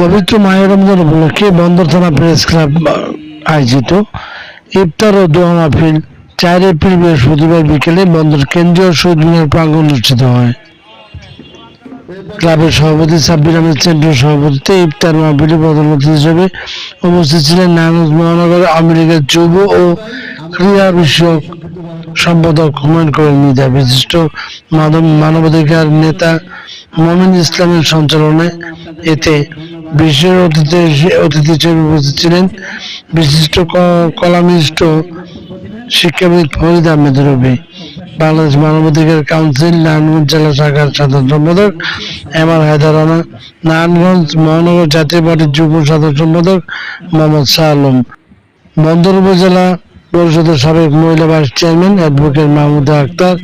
পবিত্র মায়ের রমজান উপলক্ষে বন্দর থানা প্রেস ক্লাব আয়োজিত। ইফতার ও দোয়া মাহফিল চার এপ্রিল বৃহস্পতিবার বিকেলে বন্দর কেন্দ্রীয় শহীদ মিনার প্রাঙ্গণ অনুষ্ঠিত হয়। ক্লাবের সভাপতি সাব্বির আহমেদ সেন্ট্রাল সভাপতিতে ইফতার মাহফিলে প্রধান অতিথি হিসেবে উপস্থিত ছিলেন নারায়ণগঞ্জ মহানগর আওয়ামী লীগের যুব ও ক্রীড়া বিষয়ক সম্পাদক হুমায়ুন কবির মিদা বিশিষ্ট মানব মানবাধিকার নেতা মমিন ইসলামের সঞ্চালনায় এতে বিশেষ অতিথি অতিথি হিসেবে উপস্থিত ছিলেন, বিশিষ্ট কলামিস্ট শিক্ষাবিদ ফরিদ আহমেদ রবি, বাংলাদেশ মানবাধিকার কাউন্সিল, নারায়ণগঞ্জ জেলা শাখার সাধারণ সম্পাদক, এম আর হায়দার রানা, নারায়ণগঞ্জ মহানগর জাতীয় পার্টির যুব সাধারণ সম্পাদক মোহাম্মদ শাহ আলম। বন্দর উপজেলা পরিষদের সাবেক মহিলা vice chairman advocate Mahmuda Akter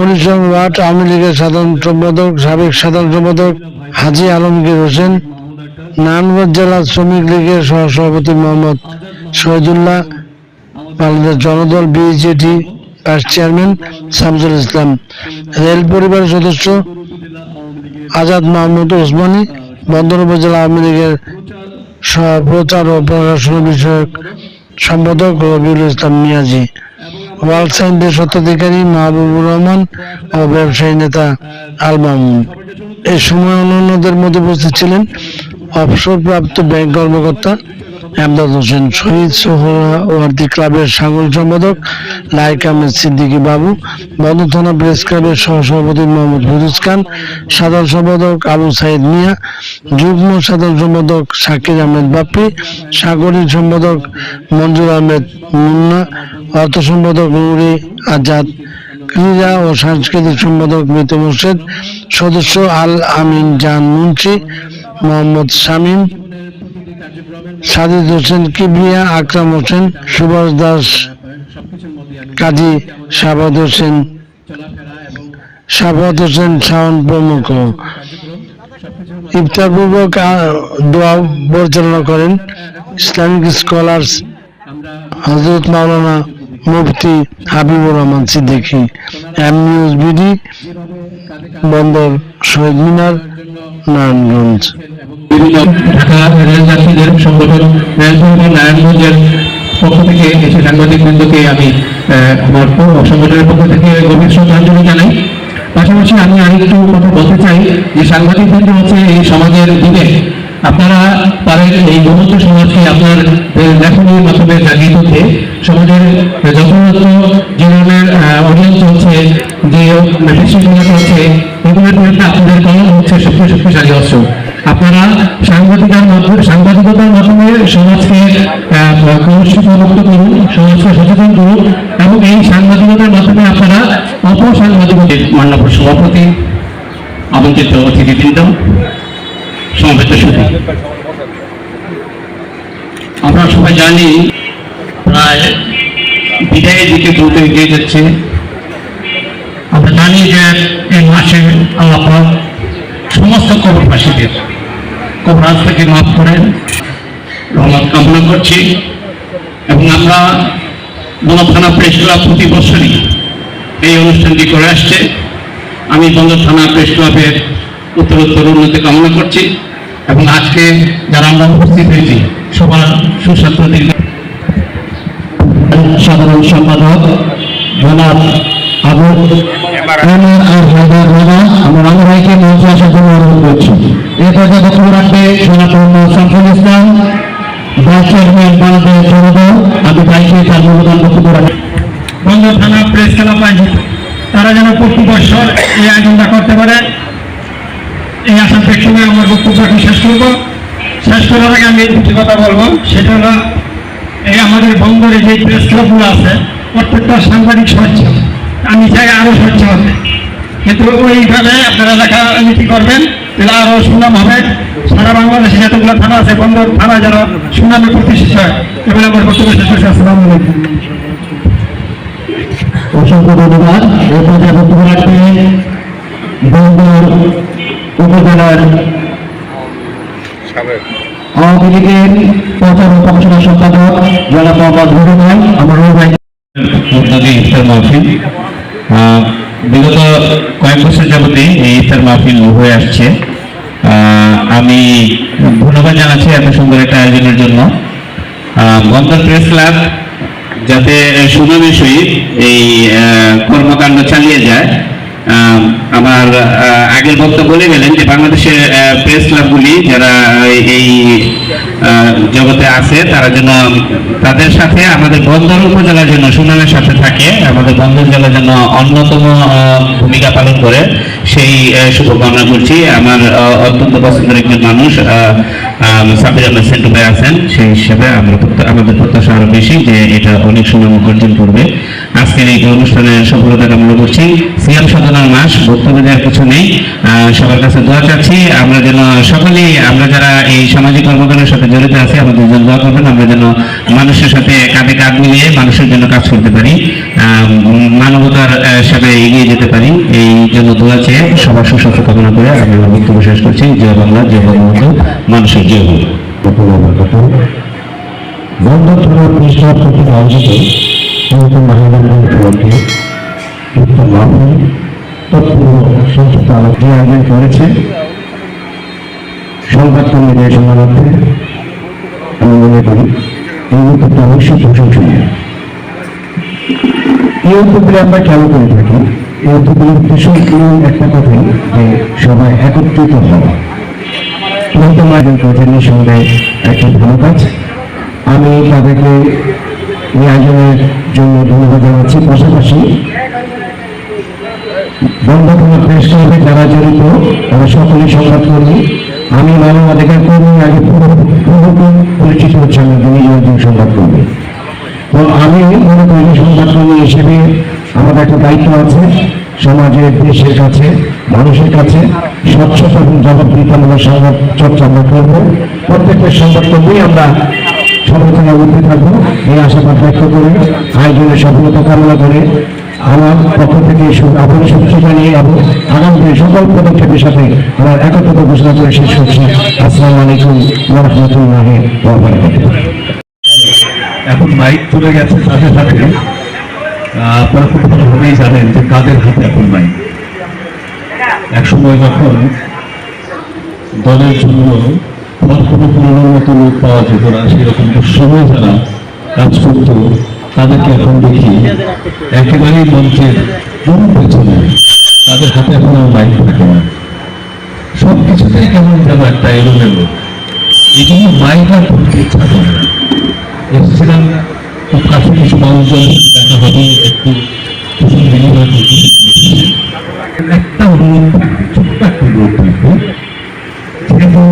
উনিশ ওয়ার্ড আওয়ামী লীগের সাধারণ সম্পাদক, সাবেক সাধারণ সম্পাদক হাজি আলমগীর হোসেন নারায়ণগঞ্জ জেলা শ্রমিক লীগের সহসভাপতি Mohammad Shahidullah Bangladesh Jonodal BJT vice chairman Shamsul Islam. Rail পরিবারের সদস্য আজাদ মাহমুদ ওসমানী, বন্দর উপজেলা আওয়ামী লীগের প্রচার ও প্রকাশনা বিষয়ক সম্পাদক রবিউল ইসলাম মিয়াজি, ওয়ার্ল্ড সাইন্সের স্বত্বাধিকারী মাহবুবুর রহমান ও ব্যবসায়ী নেতা আল মামুন। এই সময় অন্যান্যদের মধ্যে উপস্থিত ছিলেন অবসরপ্রাপ্ত ব্যাংক কর্মকর্তা এমদাদ হোসেন শহীদ সোহরা ওয়ার্দি ক্লাবের সাগর সম্পাদক লাইক আহমেদ সিদ্দিকী বাবু বন্ধু থানা প্রেস ক্লাবের সহসভাপতি মোহাম্মদ ফিরোজ খান, সাধারণ সম্পাদক আবু সাইদ মিয়া, যুগ্ম সাধারণ সম্পাদক শাকির আহমেদ বাপ্পি সাগরিক সম্পাদক মঞ্জুর আহমেদ মুন্না, অর্থ সম্পাদক নুরি আজাদ, ক্রীড়া ও সাংস্কৃতিক সম্পাদক মৃত মোর্শেদ, সদস্য আল আমিন জান মুন্সি মোহাম্মদ শামীম সাদিদ হোসেন কিবরিয়া আকরাম হোসেন সুভাষ দাস কাজী শাবাদ হোসেন শাবাদ হোসেন শাওন প্রমুখ। ইফতার পূর্বক আহ, দোয়া পরিচালনা করেন ইসলামিক স্কলার্স হজরত মাওলানা মুফতি Habibur Rahman Siddiqui M news BD Bandar Shaheed Minar Narayanganj. সংগঠন নারায়ণগঞ্জের পক্ষ থেকে এসে সাংবাদিক বৃন্দকে আমি আমার সংগঠনের পক্ষ থেকে গভীর শ্রদ্ধাঞ্জলি জানাই। পাশাপাশি আমি আরেকটু কথা বলতে চাই যে সাংবাদিক বৃন্দ হচ্ছে এই সমাজের দিকে আপনারা পারেন এই ঘুমন্ত সমাজকে আপনার লেখনীর মাধ্যমে জাগিয়ে তুলতে। সমাজের যথাযথ জীবনের অডিয়েন্স হচ্ছে যে বিশৃঙ্খলা হচ্ছে আপনাদের কলম হচ্ছে শক্তি শক্তিশালী অস্ত্র আপনারা সাংবাদিকার মাধ্যমে সাংবাদিকতার মাধ্যমে সমাজকে আহ, কলুষিত করুন সমাজকে সচেতন করুন এবং এই সাংবাদিকতার মাধ্যমে আপনারা অপসাংবাদিকদের মান্যবর সভাপতি আমন্ত্রিত অতিথিবৃন্দ সমবেত সুধী আমরা সবাই জানি প্রায় বিদায়ের দিকে দ্রুত এগিয়ে যাচ্ছে। আমরা জানি যে এই মাসে আল্লাহ পাক কবরবাসীদের কবরাজ থেকে মাফ করেন। রহমত কামনা করছি। এবং আমরা বনথানা প্রেস ক্লাব প্রতি বছরই এই অনুষ্ঠানটি করে আসছে। আমি বন্দর থানা প্রেস ক্লাবের উত্তরোত্তর উন্নতি কামনা করছি। এবং আজকে যারা আমরা উপস্থিত হয়েছি, সবার সুস্বাস্থ্য সাধারণ সম্পাদক জনাব আবু আসার জন্য করছি। ইসলাম প্রেস তারা যেন প্রতি বছর এই আয়োজনটা করতে পারে, এই আশা প্রেক্ষণে আমার বক্তব্যটি শেষ করব। শেষ করার আগে আমি দুটি কথা বলব। সেটা হলো, এই আমাদের বন্দরে যে প্রেস ক্লাবগুলো আছে, প্রত্যেকটা সাংবাদিক স্বচ্ছ আমি চাই আরও স্বচ্ছ হবে। কিন্তু ওইভাবে আপনারা লেখালেখি করবেন তাহলে আরও সুনাম হবে। সারা বাংলাদেশে যতগুলো থানা আছে বন্দর থানা যেন সুনামে প্রতিষ্ঠিত হয়। এগুলো আমার বক্তব্য শেষ করছি। আসসালামু আলাইকুম। অসংখ্য ধন্যবাদ। এ পর্যায়ে বক্তব্য রাখবে বন্দর উপজেলার আওয়ামী লীগের প্রচার ও সম্পাদক জনাব মোহাম্মদ রহমান আমার ভাই। বিগত কয়েক বছর যাবতই এই ইফতার মাহফিল হয়ে আসছে। আমি ধন্যবাদ জানাচ্ছি এত সুন্দর একটা আয়োজনের জন্য। বন্দর প্রেস ক্লাব যাতে সুনামের সহিত এই কর্মকাণ্ড চালিয়ে যায়। আমার আগের বক্তা বলে গেলেন যে বাংলাদেশের প্রেস ক্লাবগুলি যারা এই- জগতে আছে, তারা যেন তাদের সাথে আমাদের বন্দর উপজেলার জন্য সুনামের সাথে থাকে, আমাদের বন্দর জেলার জন্য অন্যতম ভূমিকা পালন করে। সেই শুভকামনা করছি। আমার অত্যন্ত পছন্দের একজন মানুষ আহমেদ সেন্টু ভাই আছেন। সেই আমরা আমাদের প্রত্যাশা আরও বেশি যে এটা অনেক সুনাম অর্জন করবে। আজকের এই অনুষ্ঠানের সফলতা কামনা করছি। সিয়াম সাধনার মাস বক্তব্য দেওয়ার কিছু নেই। সবার কাছে দোয়া চাচ্ছি। আমরা যেন সকলেই, আমরা যারা এই সামাজিক কর্মকাণ্ডের সাথে জড়িত আছি আমাদের জন্য দোয়া করবেন, আমরা যেন মানুষের সাথে কাঁধে কাঁধ মিলিয়ে মানুষের জন্য কাজ করতে পারি মানবতার সাথে এগিয়ে যেতে পারি, এই জন্য দোয়া চেয়ে সবার সুস্বাস্থ্য কামনা করে আমি আমার বক্তব্য শেষ করছি। জয় বাংলা, জয় বঙ্গবন্ধু, মানুষের জয় করেছে। সংবাদকর্মীদের সমানার্থে আমি মনে করি এই উদ্যোগটা অবশ্যই প্রশংসনীয় এই আমরা কেন করে থাকি, এই উদ্যোগগুলির একটা কথাই যে সবাই একত্রিত হওয়া। প্রথম আয়োজন করেছেন একটি ভালো কাজ। আমি তাদেরকে এই আয়োজনের জন্য ধন্যবাদ জানাচ্ছি। পাশাপাশি বন্ধুত্ব প্রেস ক্লাবে যারা জড়িত, তারা সকলেই সংবাদ সংবাদকর্মী আমি মানবাধিকার কর্মী, আগে পুরোপুরি পরিচিত হচ্ছে আমি নিজে একজন সংবাদকর্মী তো আমি মনে করি সংবাদকর্মী হিসেবে আমাদের একটা দায়িত্ব আছে, সমাজের, দেশের কাছে, মানুষের কাছে স্বচ্ছতা এবং জবাবদিহিতামূলক সংবাদ চর্চা আমরা করব। প্রত্যেকটা সংবাদকর্মী আমরা সর্বতনা উঠে থাকব। এই আশাবাদ ব্যক্ত করে আয়োজনের সফলতা কামনা করে আমার পক্ষ থেকে আপনার শুভেচ্ছা জানিয়ে এবং আগামী সকল পদক্ষেপের সাথে আমার একত্রিত ঘোষণা করে শেষ করছি। আসসালামু আলাইকুম রহমতুল্লাহ এখন মাইক চলে গেছে সাথে সাথে। আপনারা খুব ভালোভাবেই জানেন যে কাদের হাতে এখন মাইক একসময় যখন দলের জন্য কোনো পুরোনোর মতো লোক পাওয়া যেত না, সেরকম সময় যারা কাজ করত তাদেরকে এখন দেখি একেবারেই মঞ্চের পুরো পেছনে তাদের হাতে এখন আর মাইক থাকে না। সব কিছুতেই কেমন যেন একটা এলোমেলো। এই জন্য মাইক আর করতে ইচ্ছা করে না। এসেছিলাম খুব কাছে কিছু মানুষজন দেখা হবে, একটু কুশল বিনিময় করতে একটা অনুরোধ ছোট্ট একটা অনুরোধ থাকবে। যেহেতু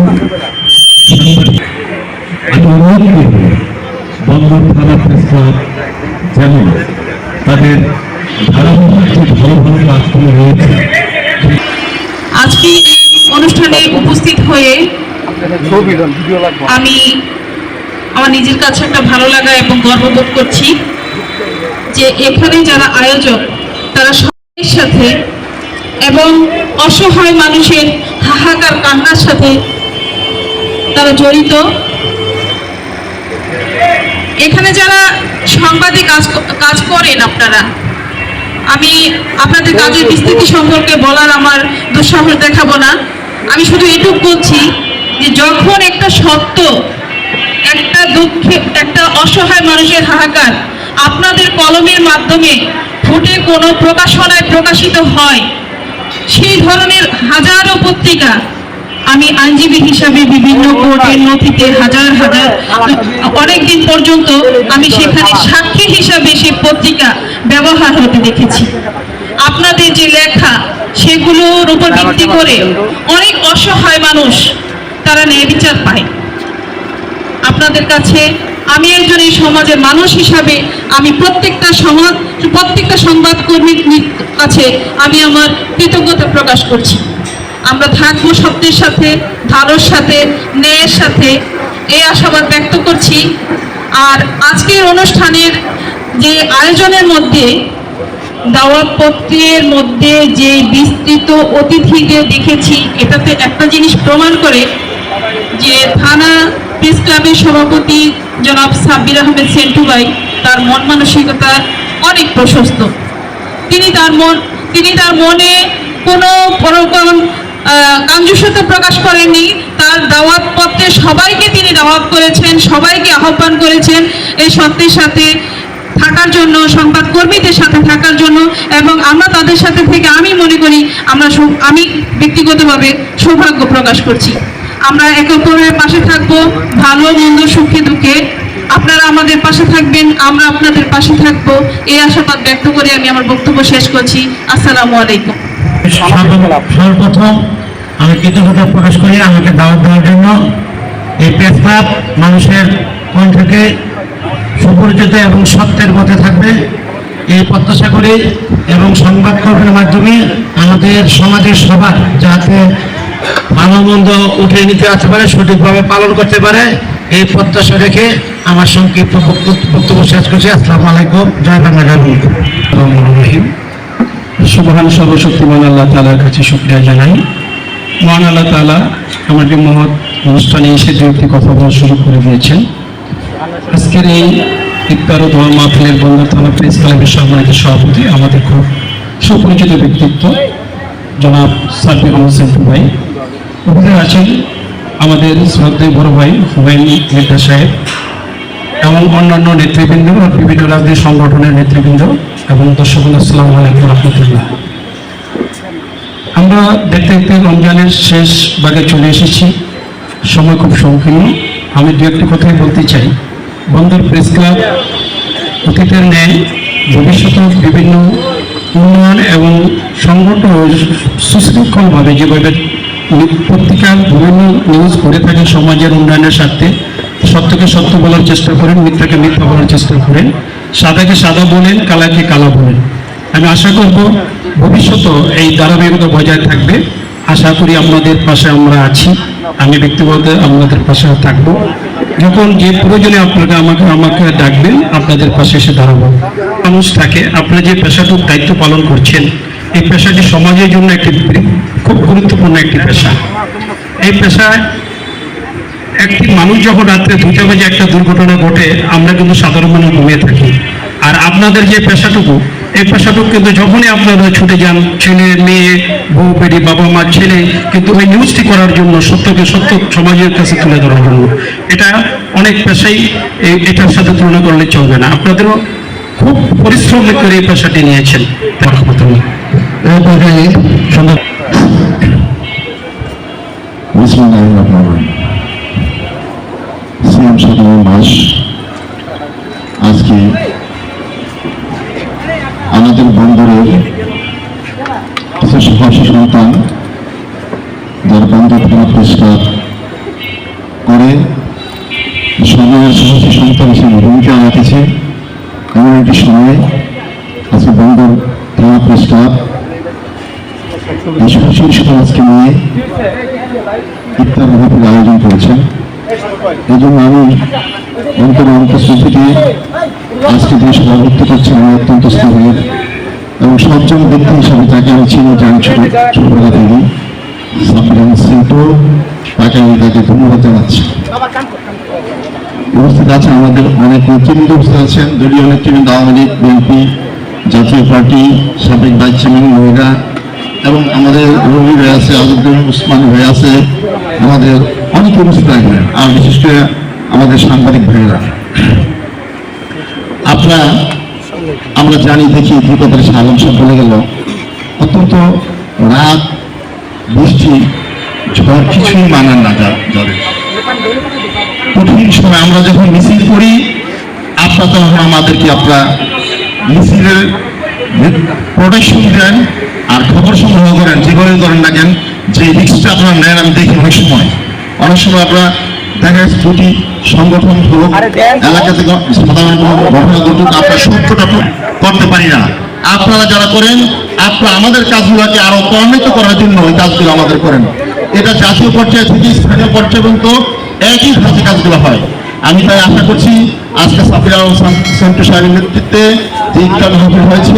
আমি অনুরোধ করব ক্লাব যেমন তাদের ধারাবাহিক যে অনুষ্ঠানে উপস্থিত হয়ে আমি আমার নিজের কাছে একটা ভালো লাগা এবং গর্ববোধ করছি যে এখানে যারা আয়োজক, তারা সবার সাথে এবং অসহায় মানুষের হাহাকার কান্নার সাথে তারা জড়িত। এখানে যারা সাংবাদিক কাজ কাজ করেন আপনারা আমি আপনাদের কাজের বিস্তৃতি সম্পর্কে বলার আমার দুঃসাহস দেখাবো না। আমি শুধু এটুকু বলছি যে যখন একটা সত্য একটা দুঃখে একটা অসহায় মানুষের হাহাকার আপনাদের কলমের মাধ্যমে ফুটে কোনো প্রকাশনায় প্রকাশিত হয় সেই ধরনের হাজারো পত্রিকা আমি আইনজীবী হিসাবে বিভিন্ন কোর্টের নথিতে হাজার হাজার অনেক দিন পর্যন্ত আমি সেখানে সাক্ষী হিসাবে সেই পত্রিকা ব্যবহার হতে দেখেছি। আপনাদের যে লেখা সেগুলোর উপর ভিত্তি করে অনেক অসহায় মানুষ তারা ন্যায় বিচার পায়। আপনাদের কাছে আমি একজন এই সমাজের মানুষ হিসাবে আমি প্রত্যেকটা সমাজ প্রত্যেকটা সংবাদকর্মীর কাছে আমি আমার কৃতজ্ঞতা প্রকাশ করছি। আমরা থাকব সত্যের সাথে ধারর সাথে, ন্যায়ের সাথে। এই আশাবাদ ব্যক্ত করছি। আর আজকের অনুষ্ঠানের যে আয়োজনের মধ্যে দাওয়াতপত্রের মধ্যে যে বিস্তৃত অতিথিদের দেখেছি, এটাতে একটা জিনিস প্রমাণ করে যে থানা প্রেস ক্লাবের সভাপতি জনাব সাব্বির আহমেদ সেন্টু ভাই তার মন মানসিকতা অনেক প্রশস্ত। তিনি তার মন, তিনি তার মনে কোনো পরকম কাঞ্জুসতা প্রকাশ করেননি তার দাওয়াত পত্রে সবাইকে তিনি দাওয়াত করেছেন, সবাইকে আহ্বান করেছেন এই সত্যের সাথে থাকার জন্য, সংবাদ কর্মীদের সাথে থাকার জন্য এবং আমরা তাদের সাথে থেকে আমি মনে করি আমরা আমি ব্যক্তিগতভাবে সৌভাগ্য প্রকাশ করছি। আমরা একে অপরের পাশে থাকব, ভালো, মন্দ, সুখে, দুঃখে। আপনারা আমাদের পাশে থাকবেন, আমরা আপনাদের পাশে থাকব। এই আশাবাদ ব্যক্ত করে আমি আমার বক্তব্য শেষ করছি। আসসালামু আলাইকুম। সর্বপ্রথম আমি কৃতজ্ঞতা প্রকাশ করি আমাকে দাওয়াত দেওয়ার জন্য। এই প্রেস মানুষের থেকে সুপরিচিত এবং সত্যের পথে থাকবে। এই প্রত্যাশা করি এবং সংবাদকর্মের মাধ্যমে আমাদের সমাজের সবার যাতে ভালো মন্দ উঠে নিতে আসতে পারে, সঠিকভাবে পালন করতে পারে, এই প্রত্যাশা রেখে আমার সংক্ষিপ্ত বক্তব্য- শেষ করছি। আসসালামু আলাইকুম। জয় বাংলা রহিম। সুবহান সর্বশক্তিমান আল্লাহ তালার কাছে শুক্রিয়া জানাই। মহান আল্লাহ তালা আমাকে মহৎ অনুষ্ঠানে এসে দু একটি কথা বলার শুরু করে দিয়েছেন। আজকের এই ইফতার ও দোয়া মাহফিলের থানা প্রেস ক্লাবের সম্মানিত সভাপতি, আমাদের খুব সুপরিচিত ব্যক্তিত্ব, জনাব সাব্বির হোসেন ভাই। উপস্থিত আছেন আমাদের শ্রদ্ধেয় বড় ভাই হুমায়ুন মির্জা সাহেব। এবং অন্যান্য নেতৃবৃন্দ বিভিন্ন রাজনৈতিক সংগঠনের নেতৃবৃন্দ এবং দর্শক আসসালামু আলাইকুম রহমতুল্লাহ। আমরা দেখতে দেখতে রমজানের শেষ ভাগে চলে এসেছি। সময় খুব সংকীর্ণ। আমি দু একটি কথাই বলতে চাই। বন্দর, প্রেস ক্লাব অতীতের ন্যায় ভবিষ্যতে বিভিন্ন উন্নয়ন এবং সংগঠন সুশৃঙ্খলভাবে যেভাবে পত্রিকার বিভিন্ন নিউজ করে থাকে সমাজের উন্নয়নের স্বার্থে সত্যকে সত্য বলার চেষ্টা করেন, মিথ্যাকে মিথ্যা বলার চেষ্টা করেন, সাদাকে সাদা বলেন, কালাকে কালা বলেন। আমি আশা করব ভবিষ্যতেও এই ধারাবাহিকতা বজায় থাকবে। আশা করি আপনাদের পাশে আমরা আছি। আমি ব্যক্তিগত আপনাদের পাশে থাকব। যখন যে প্রয়োজনে আপনারা আমাকে আমাকে ডাকবেন, আপনাদের পাশে এসে দাঁড়াবো। মানুষ থাকে আপনারা যে পেশাটুক দায়িত্ব পালন করছেন, এই পেশাটি সমাজের জন্য একটি খুব গুরুত্বপূর্ণ একটি পেশা। এই পেশায় একটি মানুষ যখন রাত্রে দুইটা বাজে একটা দুর্ঘটনা ঘটে আমরা কিন্তু সাধারণ মানুষ ঘুমিয়ে থাকি। আর আপনাদের যে পেশাটুকু এই পেশাটুকু কিন্তু যখনই আপনারা ছুটে যান ছেলে মেয়ে বউ বেটি বাবা মা ছেলে কিন্তু ওই নিউজটি করার জন্য সত্যকে সত্য সমাজের কাছে তুলে ধরার জন্য। এটা অনেক পেশাই এটার সাথে তুলনা করলে চলবে না। আপনাদেরও খুব পরিশ্রম করে এই পেশাটি নিয়েছেন। রহমতুল্লাহ সাধনের মাস আজকে আমাদের কিছু সাহসী সন্তান যারা বন্দর থানা পরিষ্কার করে, সমাজের সাহসী সন্তান হিসেবে ভূমিকা রাখেছে। এমন একটি সময় আজকে বন্দর থানা পরিষ্কার। এই সাহসী সমাজকে নিয়ে মাহফিল আয়োজন করেছেন। এই জন্য আমি অন্তর অন্তঃস্থিতিতে আজকে যে সভাপতি করছেন আমি অত্যন্ত স্নেহের এবং সজ্জন ব্যক্তি হিসাবে তাকে আমি চিনি, জানি ছোট ছোটবেলা থেকে সাফিরান সিন্টু তাকে আমি তাকে ধন্যবাদ জানাচ্ছি। উপস্থিত আছেন আমাদের অনেক নেতৃবৃন্দ উপস্থিত আছেন, দলীয় নেতৃবৃন্দ, আওয়ামী লীগ, বিএনপি, জাতীয় পার্টি, সাবেক ভাইস চেয়ারম্যান মহিলা এবং আমাদের রবি ভাই আছে আজুদ্দিন উসমান ভাই আছে, আমাদের অনেক উপস্থিত থাকবেন আর বিশেষ করে আমাদের সাংবাদিক ভাইয়েরা। আপনারা, আমরা জানি দেখি দ্রুততার সালন সব বলে গেল অত্যন্ত রাত বৃষ্টি ঝড় কিছুই মানান না যাদের। কঠিন সময় আমরা যখন মিছিল করি, আপনারা তখন আমাদেরকে আপনারা মিছিলের প্রোটেকশন দেন, আর খবর সংগ্রহ করেন যেভাবে করেন না কেন যে রিক্সটা আপনারা নেন, আমি দেখি অনেক সময়। অনেক সময় আপনারা দেখা যাচ্ছে দুটি সংগঠন হোক এলাকা থেকে সাধারণ ঘটনা ঘটুক আমরা সত্যটা করতে পারি না। আপনারা যারা করেন আপনারা আমাদের কাজগুলোকে আরও ত্বরান্বিত করার জন্য ওই কাজগুলো আমাদের করেন। এটা জাতীয় পর্যায়ে থেকে স্থানীয় পর্যায়ে পর্যন্ত একই ভাবে কাজগুলো হয়। আমি তাই আশা করছি আজকে সাফির সেন্টু সাহেবের নেতৃত্বে যে ইফতার মাহফিল হয়েছে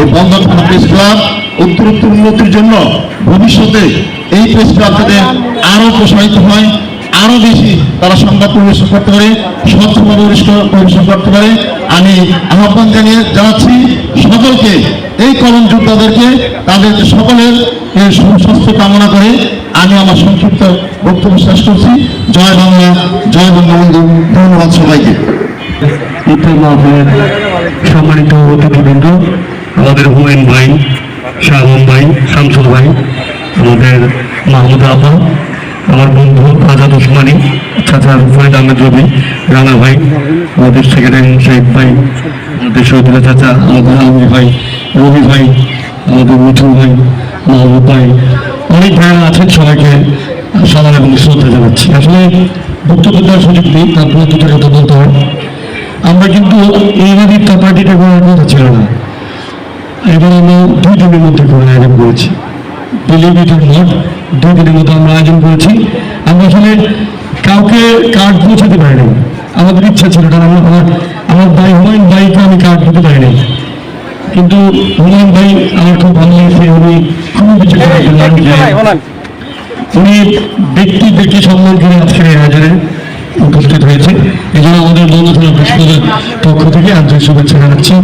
এই বন্ধন প্রেস ক্লাব উত্তরোত্তর উন্নতির জন্য ভবিষ্যতে এই প্রেস ক্লাব যাতে আরও প্রসারিত হয়, আরও বেশি তারা সংবাদ পরিবেশন করতে পারে স্বচ্ছভাবে পরিবেশ- পরিবেশন করতে পারে। আমি আহ্বান জানিয়ে জানাচ্ছি সকলকে, এই কলম যোদ্ধাদেরকে, তাদেরকে সকলের সুস্বাস্থ্য কামনা করে আমি আমার সংক্ষিপ্ত বক্তব্য শেষ করছি। জয় বাংলা, জয় বঙ্গবন্ধু। ধন্যবাদ সবাইকে। সম্মানিত অতিথিবৃন্দ, আমাদের হুমেন ভাই শাহরুম ভাই, শামসুল ভাই আমাদের মাহমুদ আপা আমার বন্ধু আজাদ ওসমানী চাচা ফরিদ আহমেদ রবি, রানা ভাই, আমাদের সেক্রেটারি শহীদ ভাই, আমাদের শহীদুল্লাহ চাচা, আমাদের আলমী ভাই, রবি ভাই, আমাদের মিঠুন ভাই মাহমুদ ভাই, অনেক ভাইরা আছেন সবাইকে সালাম এবং শ্রদ্ধা জানাচ্ছি। আসলে বক্তব্য দেওয়ার সুযোগ নেই, তারপরে দুটো কথা বলতে হয়। আমরা কিন্তু এইভাবে ইফতার পার্টিটা করার কথা ছিল না। এবার আমরা দুই দিনের মধ্যে করে আয়োজন করেছি। ডেলিগেটেড নট দুই দিনের মধ্যে আমরা আয়োজন করেছি। আমরা আসলে কাউকে কার্ড পৌঁছাতে পারিনি। আমাদের ইচ্ছা ছিল কারণ আমার আমার আমার ভাই হুমায়ুন ভাইকে আমি কার্ড দিতে পারিনি। কিন্তু হুমায়ুন ভাই আমার খুব ভালো লেগেছে উনি খুবই কিছু উনি ব্যক্তি ব্যক্তি সম্মান করে আজকের এই আয়োজনে উপস্থিত হয়েছে। এই জন্য আমাদের বন্ধুদের পুষ্পদের পক্ষ থেকে আন্তরিক শুভেচ্ছা জানাচ্ছি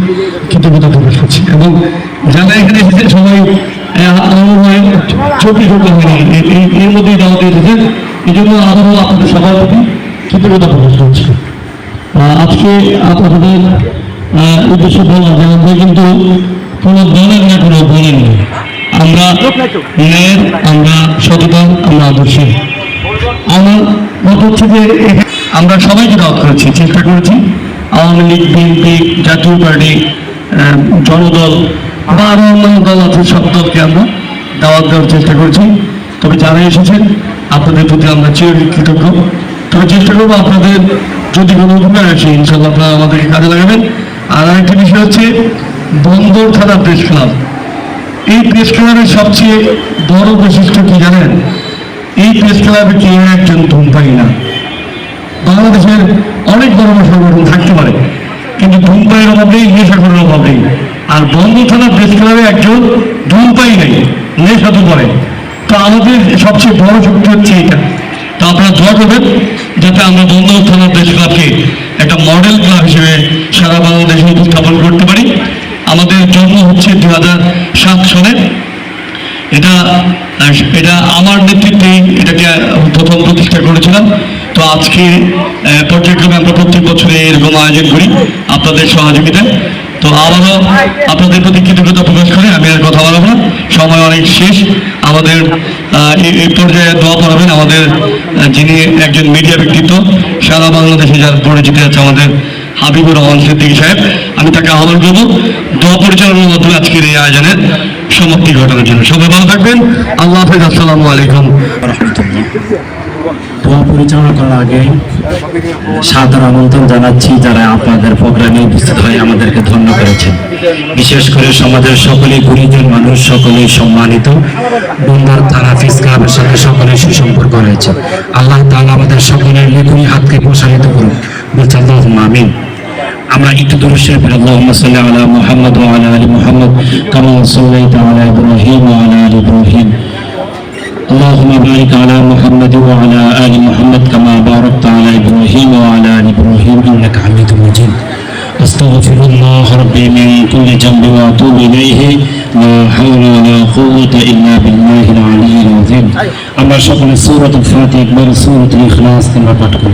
কৃতজ্ঞতা প্রকাশ করছি। এবং যারা এখানে এসেছে সবাই হয় আপনাদের সবার প্রতি কৃতজ্ঞতা প্রকাশ করছি আজকে আপনাদের উদ্দেশ্য বললাম যে আমরা কিন্তু কোনো দলের না কোনো বলেন নেই। আমরা ন্যায়ের, আমরা সততা আমরা আদর্শী আমার মত হচ্ছে যে আমরা সবাইকে দাওয়াত করেছি, চেষ্টা করেছি। আওয়ামী লীগ, বিএনপি, জাতীয় পার্টি জনদল আরও অন্যান্য দল আছে সব আমরা দাওয়াত দেওয়ার চেষ্টা করেছি। তবে যারা এসেছেন, আপনাদের প্রতি আমরা চির কৃতজ্ঞ। তবে চেষ্টা করব আপনাদের যদি কোনো উপকার আসে ইনশাল্লাহ আপনারা আমাদেরকে কাজে লাগাবেন। আর আরেকটা বিষয় হচ্ছে, বন্দর থানা প্রেস ক্লাব। এই প্রেস ক্লাবের সবচেয়ে বড় বৈশিষ্ট্য কি জানেন? এই প্রেস ক্লাবে কেউ একজন ধূমপায়ী না। বাংলাদেশের অনেক বড় সংগঠন থাকতে পারে, কিন্তু ধূমপাইয়ের অভাব নেই, নেশাখোরের অভাব নেই। আর বন্ধ থানা প্রেস ক্লাবে একজন ধূমপাই নেই, নেশা তো করে। তো আমাদের সবচেয়ে বড় শক্তি হচ্ছে এটা। তো আপনারা দোয়া করবেন যাতে আমরা বন্ধ থানা প্রেস ক্লাবকে একটা মডেল ক্লাব হিসেবে সারা বাংলাদেশে উপস্থাপন করতে পারি। আমাদের জন্ম হচ্ছে দু সাত সনে। এটা এটা আমার নেতৃত্বে এটাকে প্রথম প্রতিষ্ঠা করেছিলাম। তো আজকে পর্যায়ক্রমে আমরা প্রত্যেক বছরে এরকম আয়োজন করি। আপনাদের সহযোগিতায়। তো আবারও আপনাদের প্রতি কৃতজ্ঞতা প্রকাশ করে আমি আর কথা বলব সময় অনেক শেষ। আমাদের এই পর্যায়ে দোয়া পড়াবেন আমাদের যিনি একজন মিডিয়া ব্যক্তিত্ব, সারা বাংলাদেশে যার পরিচিত আছে আমাদের হাবিবুর রহমান সিদ্দিকী সাহেব, আমি তাকে আহ্বান করব, দোয়া পরিচালনার মাধ্যমে আজকের এই আয়োজনের সমাপ্তি ঘটানোর জন্য। সবাই ভালো থাকবেন। আল্লাহ হাফিজ। আসসালামু আলাইকুম। দোয়া পরিচালনা করার আগে সাদর আমন্ত্রণ জানাচ্ছি যারা আপনাদের প্রোগ্রামে উপস্থিত হয়ে আমাদেরকে ধন্য করেছেন। বিশেষ করে সমাজের সকলে গুণীজন মানুষ সকলেই সম্মানিত। বন্দর থানা ফিস ক্লাবের সাথে সকলে সুসম্পর্ক রয়েছে। আল্লাহ তাআলা আমাদের সকলের লেখনী হাতকে প্রসারিত করুন বলছে আল্লাহ আমিন। আমরা একটু দুরুশের পরে আল্লাহুম্মা সাল্লি আলা মুহাম্মদ ওয়া আলা মুহাম্মদ ইব্রাহিম ওয়া আলা আলি ইব্রাহিম। اللهم بارك على محمد وعلى آل محمد كما باركت على إبراهيم وعلى آل إبراهيم إنك حميد مجيد. أستغفر الله ربي من كل جنب وأتوب إليه. لا حول ولا قوة إلا بالله العلي العظيم. أما شكل سورة الفاتحة أكبر سورة الإخلاص كما تقول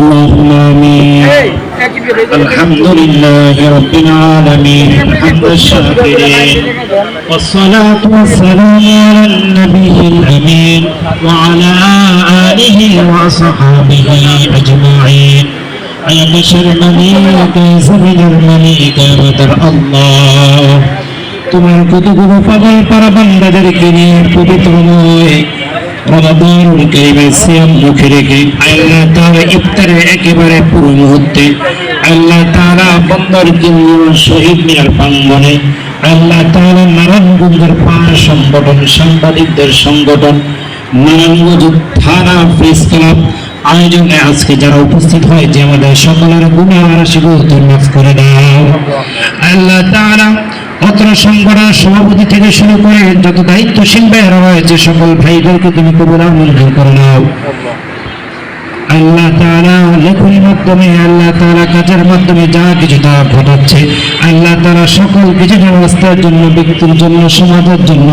اللهم آمين الحمد لله رب العالمين حمد الشاكرين والصلاة والسلام على النبي الأمين وعلى آله وصحابه أجمعين يا بشر مليك زمن المليك بدر الله তোমার কতগুলো পাগল পারা বান্দাদেরকে নিয়ে পবিত্রময় রমাদানুল কারীমের সিয়াম মুখে রেখে আল্লাহ তাআলা ইফতারের একেবারে পুরো মুহূর্তে আল্লাহ তাআলা বন্দর কেন্দ্র শহীদ মিনার প্রাঙ্গণে আল্লাহ তাআলা নারায়ণগঞ্জের পাড়া সংগঠন, সাংবাদিকদের সংগঠন, নারায়ণগঞ্জ থানা প্রেস ক্লাব আয়োজনে আজকে যারা উপস্থিত হয় যে আমাদের সকলের রাশিগুলো তুমি মাফ করে দাও আল্লাহ অত্র সংগঠনের সভাপতি থেকে শুরু করে যত দায়িত্বশীল ভাইয়েরা রয়েছে, সকল ভাইদেরকে তুমি কবুল আর মঞ্জুর করে নাও। আল্লাহ লেখনের মাধ্যমে, আল্লাহ তাআলা কাজের মাধ্যমে যা কিছু ঘটাচ্ছে, আল্লাহ তাআলা সকল কিছু ব্যবস্থার জন্য, ব্যক্তির জন্য, সমাজের জন্য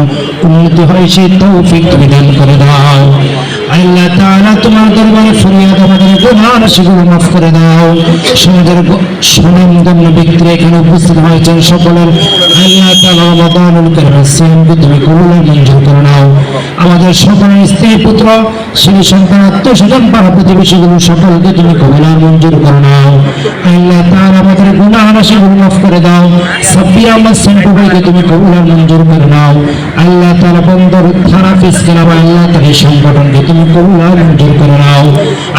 উন্নতি হয়, সেই তৌফিক তুমি দান করে দাও। আল্লাহ তাআলা তোমার দরবারে ফরিয়াদ আমাদের গুনাহ সেগুলো মাফ করে দাও। সমাজের সুনামধন্য ব্যক্তি এখানে উপস্থিত হয়েছেন সকলের। আল্লাহ তাআলা রমাদানুল কারীমের সিয়ামকে তুমি কবুল মঞ্জুর করে নাও। আমাদের সকলের স্ত্রী পুত্র সেই সন্তান আত্মস্বজন পাড়া প্রতিবেশীগুলো সকলকে তুমি কবুল মঞ্জুর করে নাও। আল্লাহ তাআলা আমাদের গুনাহ রাশিগুলো মাফ করে দাও। সাব্বির আহমদ সেন্টু ভাইকে তুমি কবুল মঞ্জুর করে নাও। আল্লাহ তাআলা বন্দর থানা ফিস আল্লাহ তাআলা সংগঠনকে তুমি কবুল মঞ্জুর করে নাও।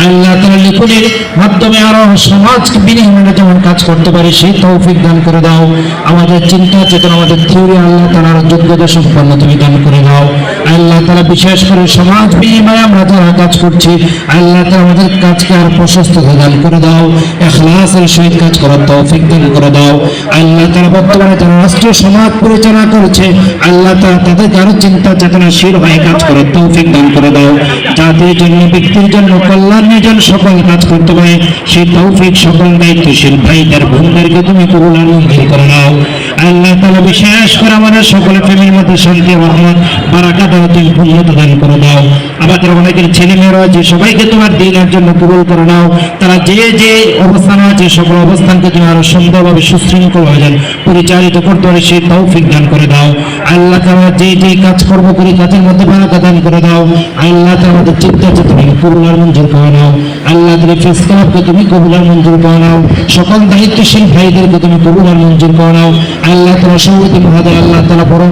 আল্লাহ তাআলা লিখনের মাধ্যমে আরও সমাজকে বিনিময়ে যেমন কাজ করতে পারে, সেই তৌফিক দান করে দাও। আমাদের চিন্তা চেতনা, আমাদের থিওরি আল্লাহ তাআলার যোগ্যতা সম্পন্ন তুমি দান করে দাও আল্লাহ তাআলা বিশেষ করে সমাজ বিনিময়ে আমরা যারা কাজ করছি, আল্লাহ তাআলা আমাদের কাজকে আর প্রশস্ততা দান করে দাও। এখলাসের সহিত কাজ করার তৌফিক দান করে দাও। আল্লাহ তাআলা বর্তমানে যারা রাষ্ট্রীয় সমাজ পরিচালনা করছে, আল্লাহ তাআলা তাদেরকে আরও চিন্তা চেতনাশীল হয়ে কাজ করার তৌফিক দান করে দাও। জাতির জন্য, ব্যক্তির জন্য, কল্যাণের জন্য সকল কাজ করতে পারে। সেই তৌফিক সকল দায়িত্বশীল ভাইদের ভূমিকাকে তুমি কবুল মঞ্জুর করে নাও। আল্লাহ তাআলা বিশেষ করে আমাদের সকলের ফ্যামিলির মধ্যে শান্তি রহমত বারাকা দাও তুমি পূর্ণতা দান করে দাও। আমাদের অনেকের ছেলে মেয়েরা আছে, সবাইকে তোমার দিনের জন্য কবুল করে নাও। তারা যে যে অবস্থান আছে, সকল অবস্থানকে তুমি আরও সুন্দরভাবে সুশৃঙ্খল যান, পরিচালিত করতে পারে সেই তৌফিক দান করে দাও। আল্লাহ তাআলা যে যে কাজ কর্ম করি কাজের মধ্যে বারাকা দান করে দাও। আল্লাহ তাআলা আমাদের চিন্তা চেতনা কবুল আর মঞ্জুর করে নাও। আল্লাহ তাআলা ফেস ক্লাবকে তুমি কবুল আর মঞ্জুর করে নাও। সকল দায়িত্বশীল ভাইদেরকে তুমি কবুল আর মঞ্জুর করে নাও। আল্লাহ তাআলা সভাপতি মহোদয় আল্লাহ তাআলা বড়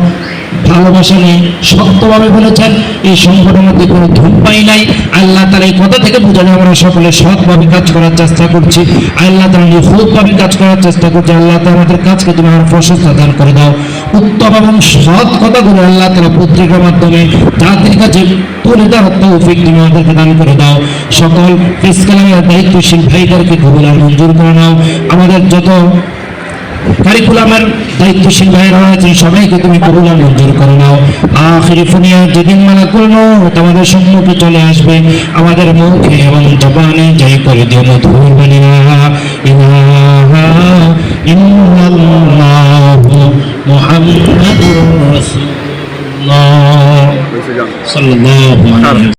ভালোবাসা নেই শক্তভাবে বলেছেন, এই সংগঠনের মধ্যে কোনো ধূমপাই নাই। আল্লাহ তার এই কথা থেকে বোঝা যায় আমরা সকলে সৎভাবে কাজ করার চেষ্টা করছি। আল্লাহ তারা নিখুঁতভাবে কাজ করার চেষ্টা করছি। আল্লাহ তালা আমাদের কাজকে তুমি আমার প্রশংসা দান করে দাও। উত্তম এবং সৎ কথাগুলো আল্লাহ তালা পত্রিকার মাধ্যমে জাতির কাছে তুলে দেওয়ার তৌফিক তুমি আমাদেরকে দান করে দাও। সকল ফিসকালের দায়িত্বশীল ভাইদেরকে কবুল আর মঞ্জুর করে নাও। আমাদের যত কারিকুলামের দায়িত্বশীল ভাইয়েরা আছেন সবাইকে তুমি আর মঞ্জুর করে নাও। আখিরি ফুনিয়া যেদিন মালা করল তোমাদের সম্মুখে চলে আসবে। আমাদের মুখে এবং জবানে যাই করে দিও মধুর বানিয়া ইল্লাল্লাহু সাল্লাল্লাহু আলাইহি